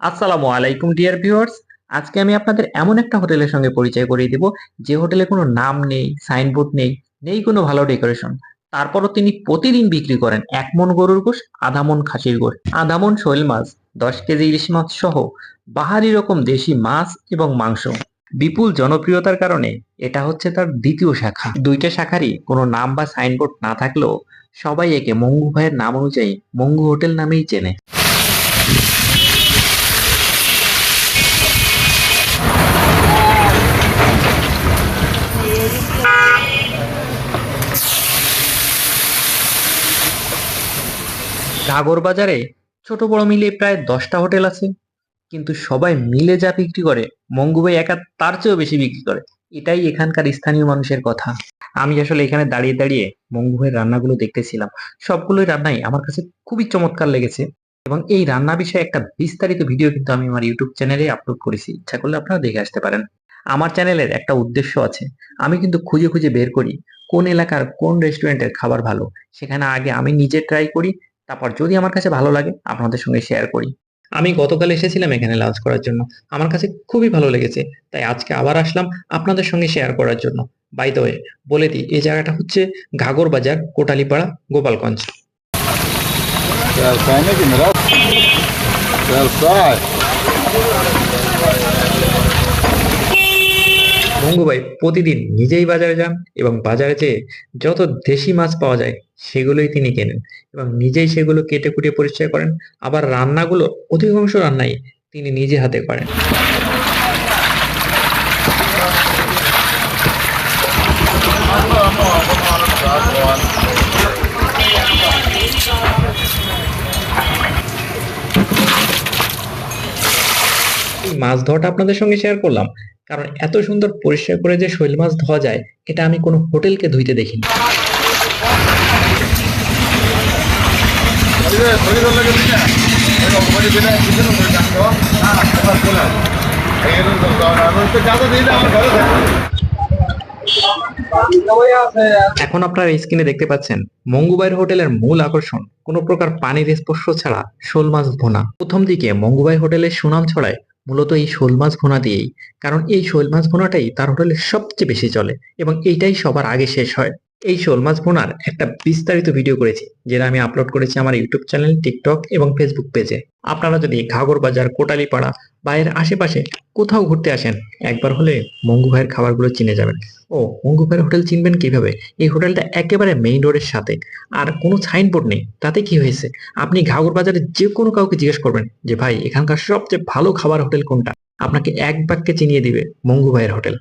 আসসালামু আলাইকুম dear viewers আজকে আমি আপনাদের এমন একটা হোটেলের সঙ্গে পরিচয় করিয়ে দিব। যে হোটেলে কোনো নাম নেই সাইনবোর্ড নেই নেই কোনো ভালো ডেকোরেশন তারপরও তিনি প্রতিদিন বিক্রি করেন এক মন গরুর গোশ, আধা মন খাসির গোশ, আধা মন শৈল মাছ, দশ কেজি ইলিশ মাছ সহ বাহারি রকম দেশি মাছ এবং মাংস। বিপুল জনপ্রিয়তার কারণে এটা হচ্ছে তার দ্বিতীয় শাখা। দুইটা শাখারই কোনো নাম বা সাইনবোর্ড না থাকলেও সবাই একে মঙ্গু ভাইয়ের নাম অনুযায়ী মঙ্গু হোটেল নামেই চেনে। ঘাগর বাজারে ছোট বড় মিলিয়ে প্রায় দশটা হোটেল আছে। কিন্তু সবাই মিলে যা বিক্রি করে মঙ্গুবাই একা তার চেয়েও বেশি বিক্রি করে। এটাই এখানকার স্থানীয় মানুষের কথা। আমি আসলে এখানে দাঁড়িয়ে দাঁড়িয়ে মঙ্গুভাইয়ের রান্নাগুলো দেখতেছিলাম। সবগুলোই রান্নাই আমার কাছে খুবই চমৎকার লেগেছে। এবং এই রান্না বিষয়ে একটা বিস্তারিত ভিডিও কিন্তু আমি আমার ইউটিউব চ্যানেলে আপলোড করেছি। ইচ্ছা করলে আপনারা দেখে আসতে পারেন। আমার চ্যানেলের একটা উদ্দেশ্য আছে। আমি কিন্তু খুঁজে খুঁজে বের করি কোন এলাকার কোন রেস্টুরেন্টের খাবার ভালো। সেখানে আগে আমি নিজে ট্রাই করি তারপর যদি আমার কাছে ভালো লাগে, আপনাদের সঙ্গে শেয়ার করি। আমি গতকাল এসেছিলাম এখানে লাঞ্চ করার জন্য। আমার কাছে খুবই ভালো লেগেছে। তাই আজকে আবার আসলাম আপনাদের সঙ্গে শেয়ার করার জন্য। বাই দ্য ওয়ে বলে দিই, এই জায়গাটা হচ্ছে ঘাগর বাজার, কোটালিপাড়া, গোপালগঞ্জ। মঙ্গুভাই প্রতিদিন নিজেই বাজারে যান এবং বাজারে যেয়ে যত দেশি মাছ পাওয়া যায় সেগুলোই তিনি কেনেন এবং নিজেই সেগুলো কেটে কুটে পরিচয় করেন। আবার রান্নাগুলো অধিকাংশ রান্নাই তিনি নিজে হাতে করেন। মাছ ধোয়াটা আপনাদের সঙ্গে শেয়ার করলাম। কারণ এত সুন্দর পরিষ্কার করে যে শৈল মাছ ধোয়া যায়, এটা আমি কোনো হোটেলকে ধুইতে দেখিনি. এখন আপনারা স্ক্রিনে দেখতে পাচ্ছেন মঙ্গুবাইয়ের হোটেলের মূল আকর্ষণ। কোনো প্রকার পানির স্পর্শ ছাড়া শোল মাছ ভোনা প্রথম দিকে মঙ্গুবাই হোটেলের সুনাম ছড়ায় মূলত এই শোল মাছ ভোনা দিয়েই। কারণ এই শোল মাছ ভোনাটাই তার হোটেলে সবচেয়ে বেশি চলে এবং এইটাই সবার আগে শেষ হয়। এই শোল মাছ ভোনার একটা বিস্তারিত ভিডিও করেছি, যেটা আমি আপলোড করেছি আমার ইউটিউব চ্যানেল টিকটক এবং ফেসবুক পেজে আপনারা যদি ঘাগর বাজার, কোটালিপাড়া বা এর আশেপাশে কোথাও ঘুরতে আসেন, একবার হলে মঙ্গু ভাইয়ের খাবারগুলো চিনে যাবেন। ও, মঙ্গু ভাইয়ের হোটেল চিনবেন কীভাবে? এই হোটেলটা একেবারে মেইন রোডের সাথে। আর কোনো সাইনবোর্ড নেই, তাতে কি হয়েছে? আপনি ঘাগর বাজারে যে কোনো কাউকে জিজ্ঞেস করবেন যে, ভাই, এখানকার সবচেয়ে ভালো খাবার হোটেল কোনটা? আপনাকে এক বাক্যে চিনিয়ে দিবে মঙ্গু ভাইয়ের হোটেল।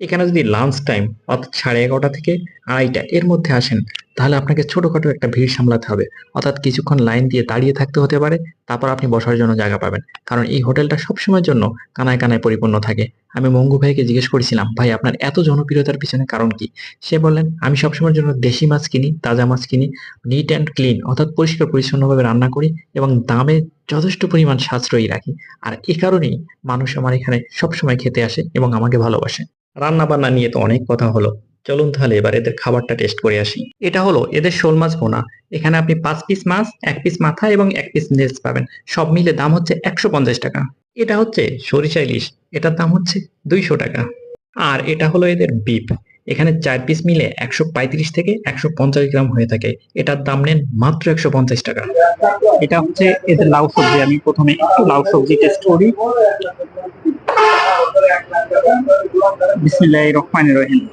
এখানে যদি লাঞ্চ টাইম অর্থাৎ সাড়ে এগারোটা থেকে আড়াইটা, এর মধ্যে আসেন। তাহলে আপনাকে ছোটখাটো একটা ভিড় সামলাতে হবে। অর্থাৎ কিছুক্ষণ লাইন দিয়ে দাঁড়িয়ে থাকতে হতে পারে, তারপর আপনি বসার জন্য জায়গা পাবেন। কারণ এই হোটেলটা সবসময়ের জন্য কানায় কানায় পরিপূর্ণ থাকে। আমি মঙ্গু ভাইকে জিজ্ঞেস করেছিলাম, ভাই, আপনার এত জনপ্রিয়তার পিছনে কারণ কি? সে বললেন, আমি সবসময়ের জন্য দেশি মাছ কিনি, তাজা মাছ কিনি নিট অ্যান্ড ক্লিন অর্থাৎ পরিষ্কার পরিচ্ছন্নভাবে রান্না করি এবং দামে যথেষ্ট পরিমাণ সাশ্রয়ী রাখি। আর এ কারণেই মানুষ আমার এখানে সবসময় খেতে আসে এবং আমাকে ভালোবাসে। রান্না বান্না নিয়ে তো অনেক কথা হলো। চলুন তাহলে এবার এদের খাবারটা টেস্ট করে আসি। এটা হলো এদের শোল মাছ ভোনা। এখানে আপনি পাঁচ পিস মাছ, এক পিস মাথা এবং এক পিস নেজ পাবেন। সব মিলে দাম হচ্ছে একশো পঞ্চাশ টাকা। এটা হচ্ছে সরিষা ইলিশ। এটার দাম হচ্ছে দুইশো টাকা। আর এটা হলো এদের বিপ এখানে চার পিস মিলে একশো পঁয়ত্রিশ থেকে একশো পঞ্চাশ গ্রাম হয়ে থাকে। এটার দাম নেন মাত্র একশো পঞ্চাশ টাকা। এটা হচ্ছে এদের লাউ সবজি। আমি প্রথমে একটু লাউ সবজি টেস্ট করি। বিসমিল্লাহ রহমান রহিম।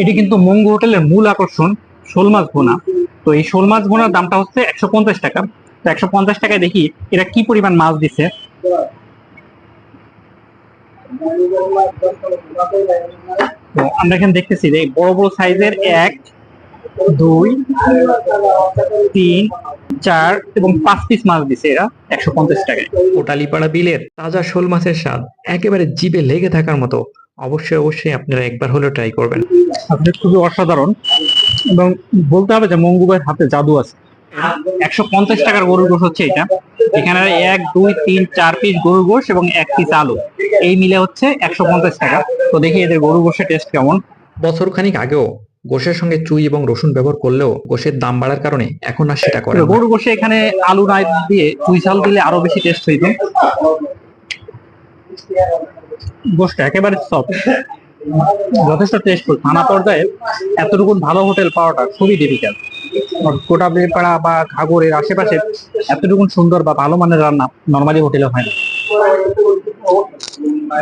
এটি কিন্তু মঙ্গু হোটেলের মূল আকর্ষণ, শোল মাছ ভোনা। তো এই শোল মাছ ভোনার দামটা হচ্ছে একশো পঞ্চাশ টাকা। তো একশো পঞ্চাশ টাকায় দেখি এরা কি পরিমাণ মাছ দিছে আমরা এখানে দেখতেছি যে বড় বড় সাইজের এক, দুই, তিন, চার এবং পাঁচ পিস মাছ দিছে এরা একশো পঞ্চাশ টাকায়। কোটালীপাড়া বিলের তাজা শোল মাছের স্বাদ একেবারে জিভে লেগে থাকার মতো অবশ্যই অবশ্যই আপনারা একবার হলেও ট্রাই করবেন। আসলে খুবই অসাধারণ এবং বলতে হবে যে মঙ্গুবাইয়ের হাতে জাদু আছে। একশো পঞ্চাশ টাকার গরুর গোশ হচ্ছে এটা। এখানে এক দুই তিন চার পিস গরুর গোশ এবং এক পিস আলু। এই মিলে হচ্ছে একশো পঞ্চাশ টাকা। তো দেখি এদের গরুর গোশের টেস্ট কেমন। বছর খানিক আগেও গোশের সঙ্গে চুই এবং রসুন ব্যবহার করলেও গোশের দাম বাড়ার কারণে এখন আর সেটা করে গরু গোশে এখানে আলু নাই দিয়ে চুই চাল দিলে আরও বেশি টেস্ট হইত। গোশটা একেবারে সফট যথেষ্ট টেস্টফুল থানা পর্যায়ে এতটুকু ভালো হোটেল পাওয়াটা খুবই ডিফিকাল্ট কোটা বেপাড়া বা ঘাগরের আশেপাশে এতটুকু সুন্দর বা ভালো মানের রান্না নর্মালি হোটেলে হয় না।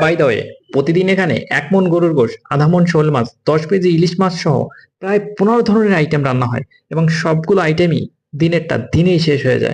বাই দ্য প্রতিদিন এখানে এক মন গরুর গোশ, আধা মন শোল মাছ, দশ কেজি ইলিশ মাছ সহ প্রায় পনেরো ধরনের আইটেম রান্না হয় এবং সবগুলো আইটেমই দিনেরটা দিনেই শেষ হয়ে যায়।